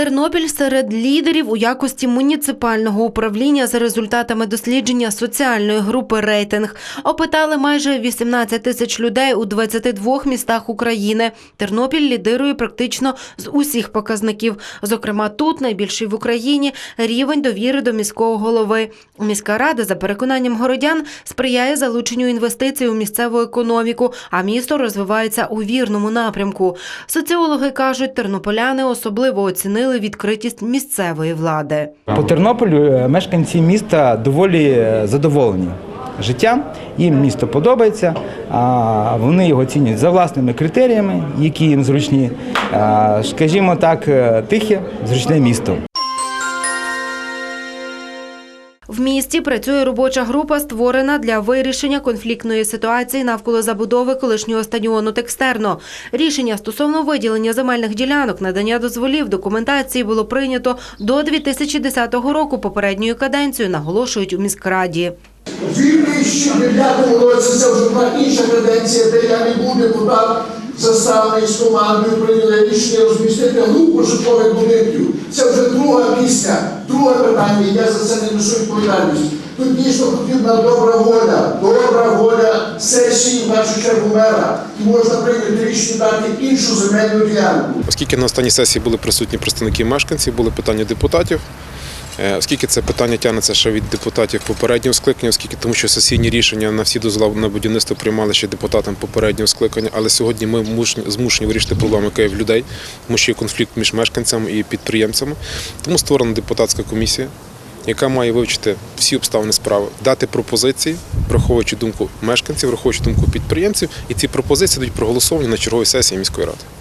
Тернопіль серед лідерів у якості муніципального управління за результатами дослідження соціальної групи рейтинг. Опитали майже 18 тисяч людей у 22 містах України. Тернопіль лідирує практично з усіх показників. Зокрема, тут найбільший в Україні рівень довіри до міського голови. Міська рада, за переконанням городян, сприяє залученню інвестицій у місцеву економіку, а місто розвивається у вірному напрямку. Соціологи кажуть, тернополяни особливо оцінили відкритість місцевої влади. По Тернополю е, мешканці міста доволі е, задоволені життям. Їм місто подобається, вони його цінять за власними критеріями, які їм зручні. Скажімо так, е, тихе, зручне місто. В місті працює робоча група, створена для вирішення конфліктної ситуації навколо забудови колишнього стадіону Текстерно. Рішення стосовно виділення земельних ділянок, надання дозволів, документації було прийнято до 2010 року попередньою каденцією, наголошують у міськраді. У 2009 році це вже була інша каденція, де я не був депутат заставний з командою прийняли рішення розмістити групу житлових будинків. Це вже друга пісня, друге питання, і я за це не несу відповідальність. Тут дійсно потрібна добра воля, добра воля сесії, в першу чергу мера. І можна прийняти рішення дати іншу земельну ділянку. Оскільки на останній сесії були присутні представники мешканців, були питання депутатів. Е, Оскільки це питання тягнеться ще від депутатів попереднього скликання, оскільки тому, що сесійні рішення на всі дозволи на будівництво приймали ще депутатам попереднього скликання, але сьогодні ми змушені вирішити проблему, яка є в людей, тому що є конфлікт між мешканцями і підприємцями. Тому створена депутатська комісія, яка має вивчити всі обставини справи, дати пропозиції, враховуючи думку мешканців, враховуючи думку підприємців, і ці пропозиції будуть проголосовані на черговій сесії міської ради.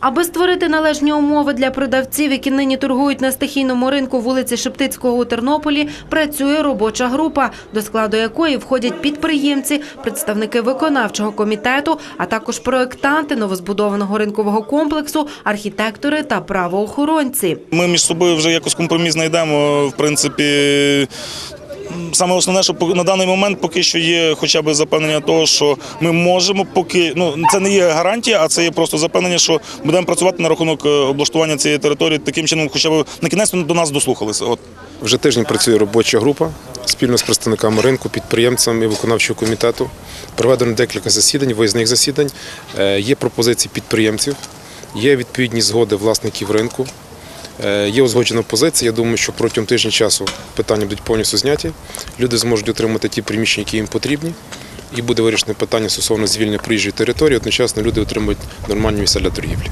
Аби створити належні умови для продавців, які нині торгують на стихійному ринку вулиці Шептицького у Тернополі, працює робоча група, до складу якої входять підприємці, представники виконавчого комітету, а також проектанти новозбудованого ринкового комплексу, архітектори та правоохоронці. Ми між собою вже якось компроміс знайдемо. В принципі, саме основне, що на даний момент поки що є хоча б запевнення того, що ми можемо поки ну це не є гарантія, а це є просто запевнення, що будемо працювати на рахунок е, облаштування цієї території таким чином, хоча б на кінець до нас дослухалися. От. Вже тиждень працює робоча група спільно з представниками ринку, підприємцями і виконавчого комітету. Проведено декілька засідань, виїзних засідань. Е, Є пропозиції підприємців, є відповідні згоди власників ринку. Е, Є узгоджена позиція. Я думаю, що протягом тижня часу питання будуть повністю зняті. Люди зможуть отримати ті приміщення, які їм потрібні. І буде вирішено питання стосовно звільнення проїжджої території. Одночасно люди отримують нормальні місця для торгівлі.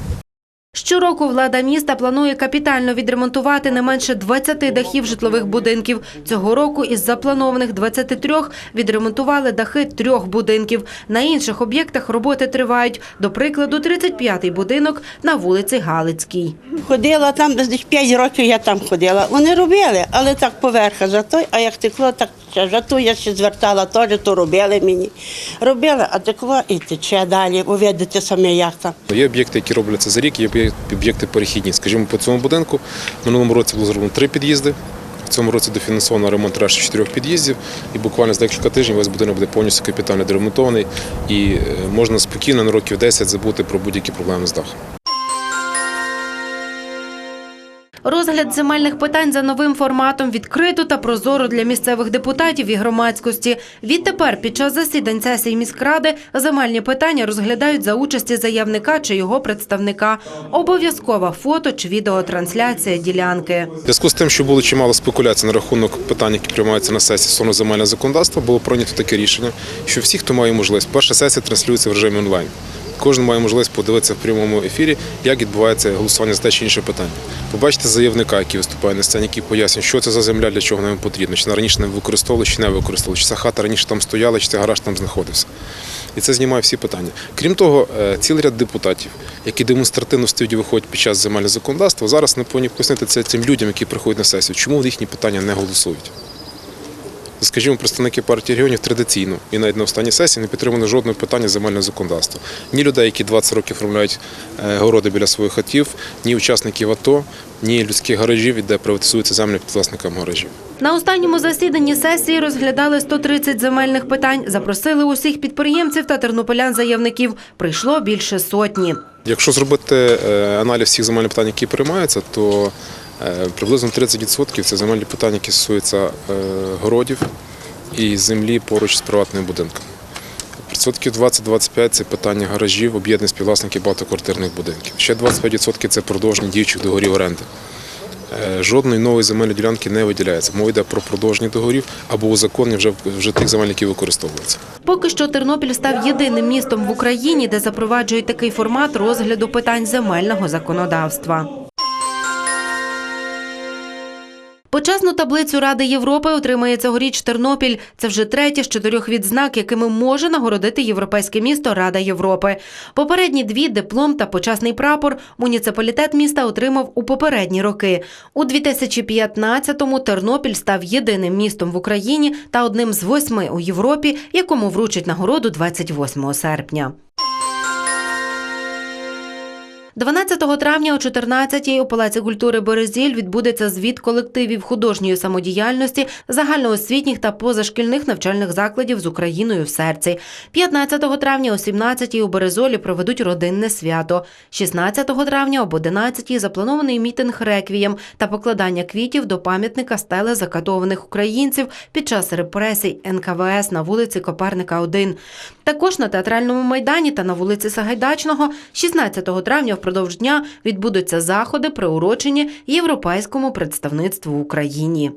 Щороку влада міста планує капітально відремонтувати не менше 20 дахів житлових будинків. Цього року із запланованих 23 відремонтували дахи трьох будинків. На інших об'єктах роботи тривають. До прикладу, 35-й будинок на вулиці Галицькій. Ходила там десь 5 років я там ходила. Вони робили, але так поверха за той, а як текло, так за ту я ще звертала, теж то робили мені. Робили, а текло і тече далі. Ви видите самі, як там. Є об'єкти, які робляться за рік, є об'єкти перехідні. Скажімо, по цьому будинку минулому році було зроблено три під'їзди. В цьому році дофінансовано ремонт решти чотирьох під'їздів, і буквально за декілька тижнів весь будинок буде повністю капітально доремонтований, і е, можна спокійно на років 10 забути про будь-які проблеми з дахом. Розгляд земельних питань за новим форматом відкрито та прозоро для місцевих депутатів і громадськості. Відтепер під час засідань сесії міськради земельні питання розглядають за участі заявника чи його представника. Обов'язкова фото чи відеотрансляція ділянки. В зв'язку з тим, що було чимало спекуляцій на рахунок питань, які приймаються на сесії стосовно земельного законодавства, було прийнято таке рішення, що всі, хто має можливість, перша сесія транслюється в режимі онлайн. Кожен має можливість подивитися в прямому ефірі, як відбувається голосування за те чи інше питання. Побачите заявника, який виступає на сцені, який пояснює, що це за земля, для чого нам потрібно, чи вона раніше не використовували, чи не використовували, чи ця хата раніше там стояла, чи цей гараж там знаходився. І це знімає всі питання. Крім того, е, цілий ряд депутатів, які демонстративно в студії виходять під час земельного законодавства, зараз не повинні пояснити це тим людям, які приходять на сесію, чому їхні питання не голосують. Скажімо, представники партії регіонів традиційно і навіть на останній сесії не підтримали жодного питання земельного законодавства. Ні людей, які 20 років оформляють е, городи біля своїх хатів, ні учасників АТО, ні людських гаражів, де приватизуються землі під власниками гаражів. На останньому засіданні сесії розглядали 130 земельних питань, запросили усіх підприємців та тернополян-заявників. Прийшло більше сотні. Якщо зробити е, аналіз всіх земельних питань, які приймаються, то приблизно 30% це земельні питання, які стосуються е, городів і землі поруч з приватним будинком. Відсотків 20-25 це питання гаражів, об'єднаних співвласників багатоквартирних будинків. Ще 25% це продовження діючих договорів оренди. Е, Жодної нової земельної ділянки не виділяється. Мова йде про продовження договорів або узаконення вже, вже тих земель, які використовуються. Поки що Тернопіль став єдиним містом в Україні, де запроваджують такий формат розгляду питань земельного законодавства. Почесну таблицю Ради Європи отримає цьогоріч Тернопіль. Це вже третє з чотирьох відзнак, якими може нагородити європейське місто Рада Європи. Попередні дві диплом та почесний прапор муніципалітет міста отримав у попередні роки. У 2015-му Тернопіль став єдиним містом в Україні та одним з восьми у Європі, якому вручать нагороду 28 серпня. 12 травня о 14-й у Палаці культури Березіль відбудеться звіт колективів художньої самодіяльності загальноосвітніх та позашкільних навчальних закладів з Україною в серці. 15 травня о 17-й у Березолі проведуть родинне свято. 16 травня об 11-й запланований мітинг реквієм та покладання квітів до пам'ятника стели закатованих українців під час репресій НКВС на вулиці Коперника 1. Також на театральному майдані та на вулиці Сагайдачного 16 травня впродовж дня відбудуться заходи, приурочені європейському представництву в Україні.